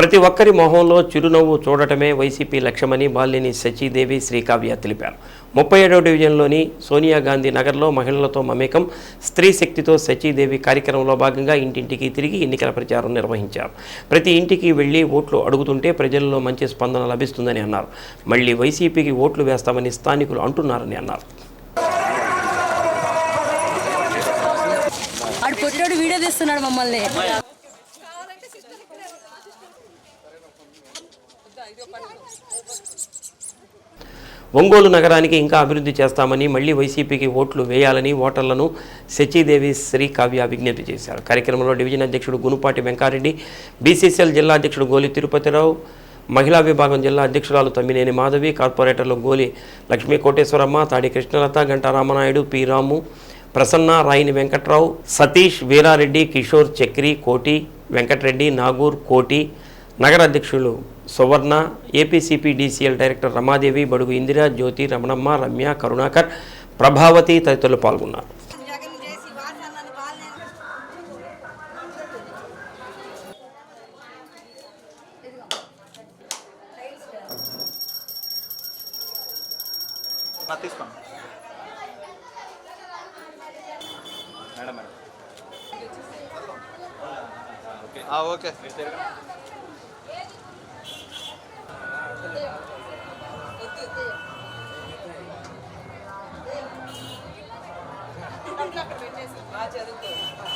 ప్రతి ఒక్కరి మొహంలో చిరునవ్వు చూడటమే వైసీపీ లక్ష్యమని బాలిని సచీదేవి శ్రీకావ్య తెలిపారు. ముప్పై ఏడవ డివిజన్లోని సోనియా గాంధీ నగర్లో మహిళలతో మమేకం స్త్రీ శక్తితో సచీదేవి కార్యక్రమంలో భాగంగా ఇంటింటికి తిరిగి ఎన్నికల ప్రచారం నిర్వహించారు. ప్రతి ఇంటికి వెళ్ళి ఓట్లు అడుగుతుంటే ప్రజల్లో మంచి స్పందన లభిస్తుందని అన్నారు. మళ్ళీ వైసీపీకి ఓట్లు వేస్తామని స్థానికులు అంటున్నారని అన్నారు. వీడియో తీస్తున్నాడు మమ్మల్ని. ఒంగోలు నగరానికి ఇంకా అభివృద్ధి చేస్తామని మళ్ళీ వైసీపీకి ఓట్లు వేయాలని ఓటర్లను సచీదేవి శ్రీ కావ్య విజ్ఞప్తి చేశారు. కార్యక్రమంలో డివిజన్ అధ్యక్షుడు గునుపాటి వెంకారెడ్డి బీసీసీఎల్ జిల్లా అధ్యక్షుడు గోలి తిరుపతిరావు మహిళా విభాగం జిల్లా అధ్యక్షురాలు తమ్మినేని మాధవి కార్పొరేటర్లు గోలి లక్ష్మీ కోటేశ్వరమ్మ తాడి కృష్ణలత గంటా రామనాయుడు పి రాము ప్రసన్న రాయిని వెంకట్రావు సతీష్ వీరారెడ్డి కిషోర్ చక్రి కోటి వెంకటరెడ్డి నాగూర్ కోటి నగర అధ్యక్షులు Suvarna APCP DCL director Ramadevi Badugu Indira Jyothi Ramanamma Ramya Karunakar Prabhavathi తదితరులు పాల్గొన్నారు. Madam madam. ఓకే. జరుగుతుంది.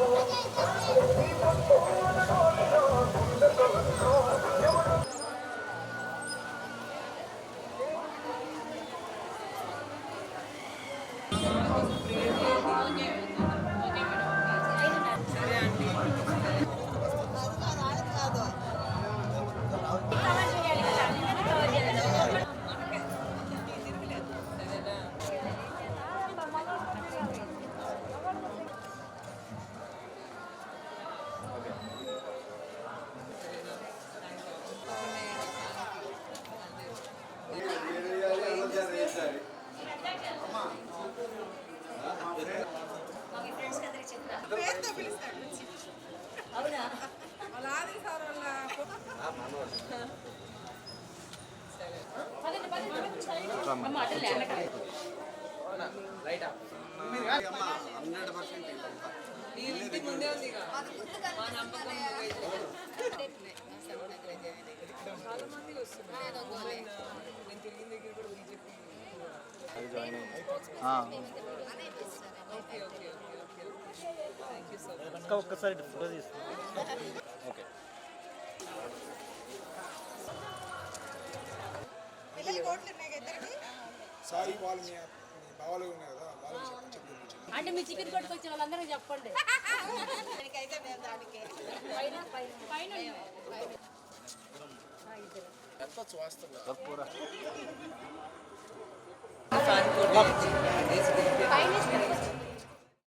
తెలుసు నీ చాలా మంది వస్తున్నారు నేను తిరిగిన దగ్గర కూడా బీజేపీ ఓకే ఓకే ఓకే ఇంకా ఒక్కసారి ఫోటో తీసుకోండి ఓకే? సాయి వాళ్ళు మీ ఉన్నాయి కదా వాళ్ళకి చెప్పు అంటే మీ చికెన్ కొట్టుకొచ్చే వాళ్ళందరికీ చెప్పండి. దానికైతే మేము దానికి ఫ్యాన్ ప్రొటెస్ట్